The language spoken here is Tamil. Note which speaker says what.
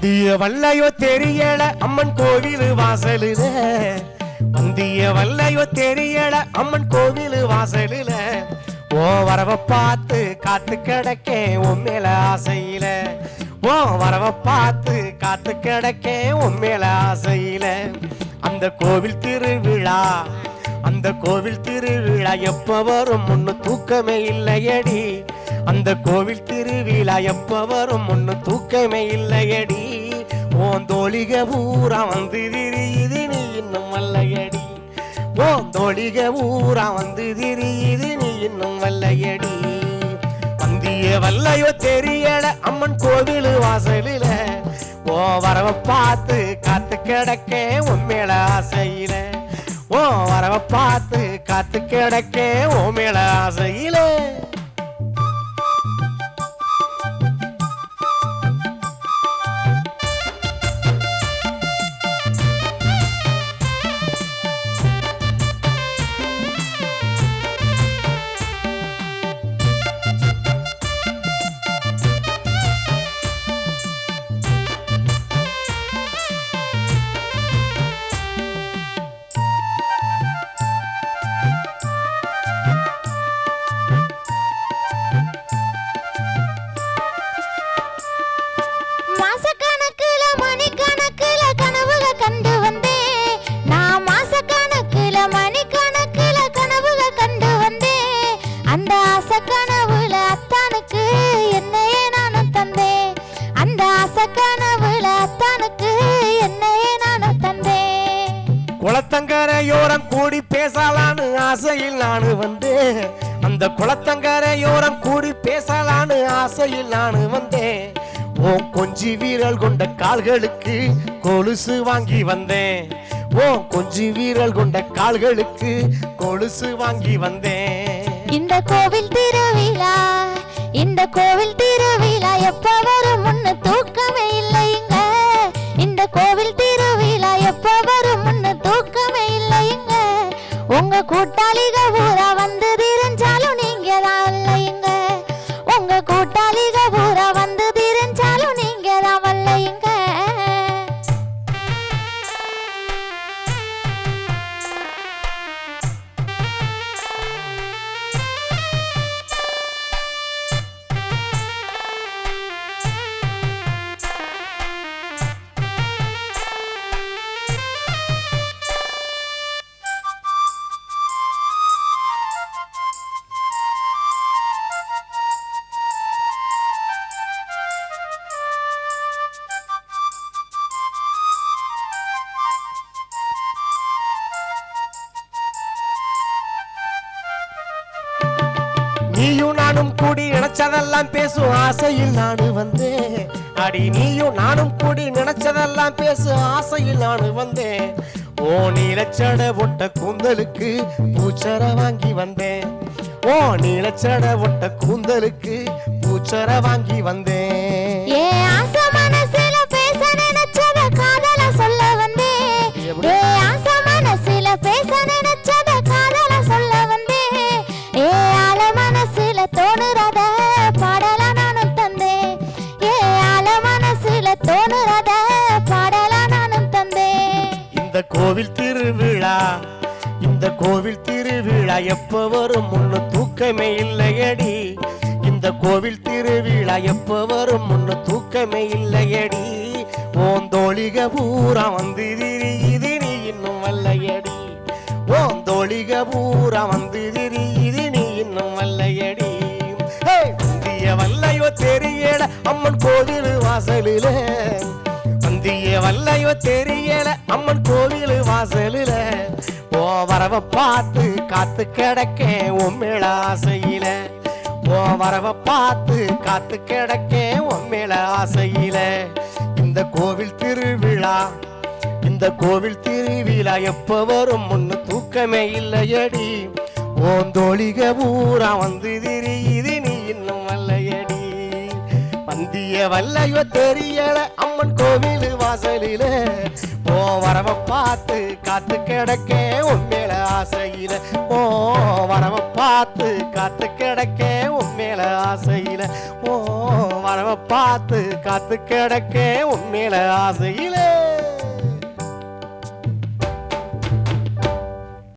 Speaker 1: வந்திய வல்லையோ தெரியல அம்மன் கோவில் வாசலுல. வந்திய வல்லையோ தெரியல அம்மன் கோவில் வாசலுல. ஓ வரவ பார்த்து காத்து கிடக்கேன் உன் மேல ஆசையில. ஓ வரவ பார்த்து காத்து கிடக்கேன் உன் மேல ஆசையில. அந்த கோவில் திருவிழா அந்த கோவில் திருவிழா எப்ப வரும்? முன்னு தூக்கமே இல்லையடி. அந்த கோவில் திருவிழா எப்ப வரும்? முன்னு தூக்கமே இல்லையடி. ஓன் தோழிக பூரா வந்து திரியுது நீ இன்னும் வல்லையடி. ஓன் தோழிக பூரா வந்து திரியுது நீ இன்னும் வல்லையடி. வந்திய வல்லையோ தெரியல அம்மன் கோவில் வாசலில. ஓ வரவ பார்த்து காத்து கிடக்கேன் உன் மேல ஆசையில. ஓ வரவ பார்த்து காத்து கிடக்கேன் உன் மேல ஆசையில. குளத்தங்கரையோரம் கூடி பேசலான்னு ஆசையில் நானு வந்தேன். அந்த குளத்தங்கரையோரம் கூடி பேசலான்னு ஆசையில் நானு வந்தேன். ஓ கொஞ்சி வீரல் கொண்ட கால்களுக்கு கொலுசு வாங்கி வந்தேன். ஓ கொஞ்சி வீரல் கொண்ட கால்களுக்கு கொலுசு வாங்கி வந்தேன்.
Speaker 2: இந்த கோவில் திருவிழா இந்த கோவில் திருவிழா எப்ப
Speaker 1: நானும் கூடி நினைச்சதெல்லாம் பேசும் ஆசையில் நானு வந்தேன். அடி நீயும் நானும் கூடி நினைச்சதெல்லாம் பேசும் ஆசையில் நானு வந்தேன். ஓ நீலச்சட ஒட்ட கூந்தலுக்கு பூச்சர வாங்கி வந்தேன். ஓ நீலச்சட ஒட்ட கூந்தலுக்கு பூச்சர வாங்கி வந்தேன். கோவில் திருவிழா. இந்த கோவில் திருவிழா எப்ப வரும்? முன்னு தூக்கமே இல்லையடி. இந்த கோவில் திருவிழா எப்ப வரும்? முன்னு தூக்கமே இல்லையடி. ஓந்தோழிக பூரா வந்து இது நீ இன்னும் வல்லையடி. ஓந்தோழிக பூரா வந்து இது நீ இன்னும் வல்லையடி. ஹே! வல்லையோ தெரியல அம்மன் கோவில் வாசலிலே. வந்திய வல்லையோ தெரியல அம்மன் கோவில் வாசலில ஓ வரவ பார்த்து காத்து கிடக்கேன் உன் ஆசையில ஓ வரவ பார்த்து காத்து கிடக்கேன் உன் ஆசையில இந்த கோவில் திருவிழா இந்த கோவில் திருவிழா எப்ப வரும்? முன்னு தூக்கமே இல்லையடி. ஓந்தோழிக ஊரா வந்து திரியுது நீ இன்னும் வல்லையடி. வந்திய வல்லையோ தெரியல அம்மன் கோவில் வாசலிலே. வரவ பார்த்து காத்து கிடக்கே உண்மையில ஆசையில ஓ வரவ பார்த்து காத்து கிடக்கே உண்மையில ஆசையில ஓ வரவ பார்த்து காத்து கிடக்கே உண்மையில ஆசையிலே